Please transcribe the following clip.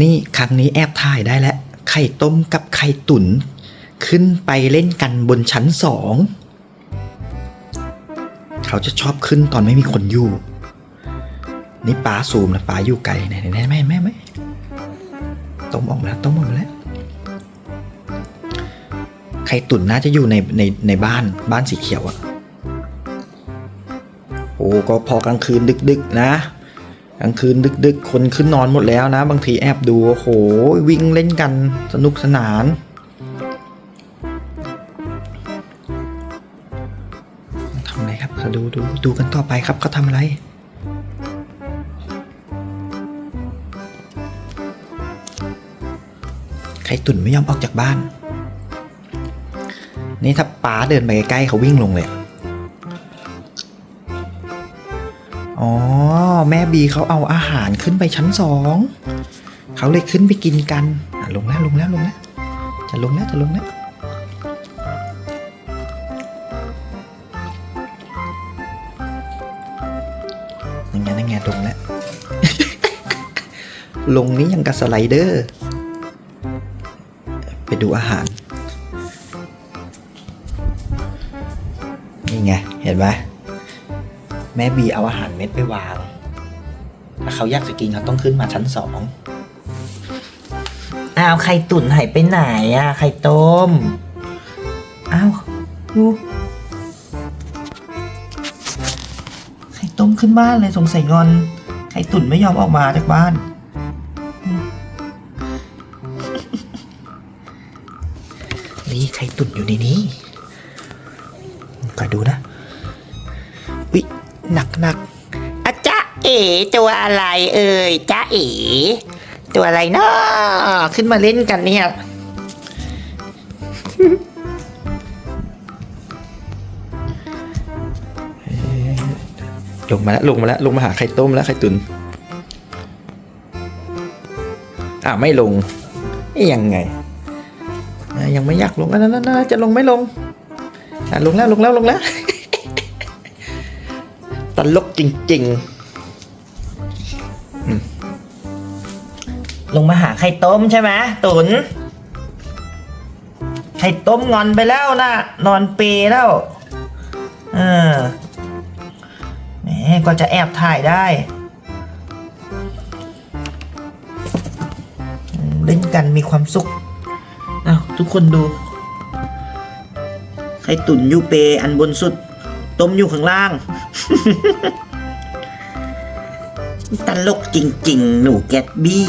นี่ครั้งนี้แอบถ่ายได้แล้ว ไข่ต้มกับไข่ตุ๋นขึ้นไปเล่นกันบนชั้นสอง เขาจะชอบขึ้นตอนไม่มีคนอยู่ นี่ป้าซูมนะป้าอยู่ไกลไหนไหนแม่แม่แม่ต้มออกแล้วต้มออกมาแล้ว ไข่ตุ๋นน่าจะอยู่ในในในบ้านบ้านสีเขียวอะโอ้ก็พอกลางคืนดึกๆนะ กลางคืนดึกๆ คนขึ้นนอนหมดแล้วนะ บางทีแอบดูโอ้โหวิ่งเล่นกันสนุกสนาน ทำอะไรครับเขาดูดูดูกันต่อไปครับเขาทำอะไรไข่ตุ่นไม่ยอมออกจากบ้าน นี่ถ้าป๋าเดินไปใกล้เขาวิ่งลงเลย อ๋อ แม่บีเขาเอาอาหารขึ้นไปชั้นสองเขาเลยขึ้นไปกินกันลงแล้วลงแล้วลงแล้วจะลงแล้วจะลงแล้วนั่นไงนั่นไงลงแล้ว ลงนี้ยังกับสไลเดอร์ ไปดูอาหาร นี่ไง เห็นไหมแม่บีเอาอาหารเม็ดไปวาง ถ้าเขาอยากจะกินเขาต้องขึ้นมาชั้นสองอ้าวไข่ตุ๋นหายไปไหนอะไข่ต้ม อ้าวดูไข่ต้มขึ้นบ้านเลยสงสัยงอน ไข่ตุ๋นไม่ยอมออกมาจากบ้าน นี่ไข่ตุ๋นอยู่ในนี้คอยดูนะวิหนักหนัก เอ๋ตัวอะไรเอ่ยจ๊ะเอ๋ตัวอะไรเนาะขึ้นมาเล่นกันเนี่ยลงมาแล้วลงมาแล้วลงมาหาไข่ต้มแล้วไข่ตุนอะไม่ลงยังไงยังไม่อยากลงอะนั่นนั่นจะลงไม่ลงอะลงแล้วลงแล้วลงแล้วตลกจริง ลงมาหาไข่ต้มใช่ไหมตุนไข่ต้มงอนไปแล้วนะนอนเปแล้วเออแหมก็จะแอบถ่ายได้เล่นกันมีความสุขอ้าวทุกคนดูไข่ตุ๋นอยู่เปอันบนสุด ต้มอยู่ข้างล่าง ตลกจริง ๆ หนูแกตบี้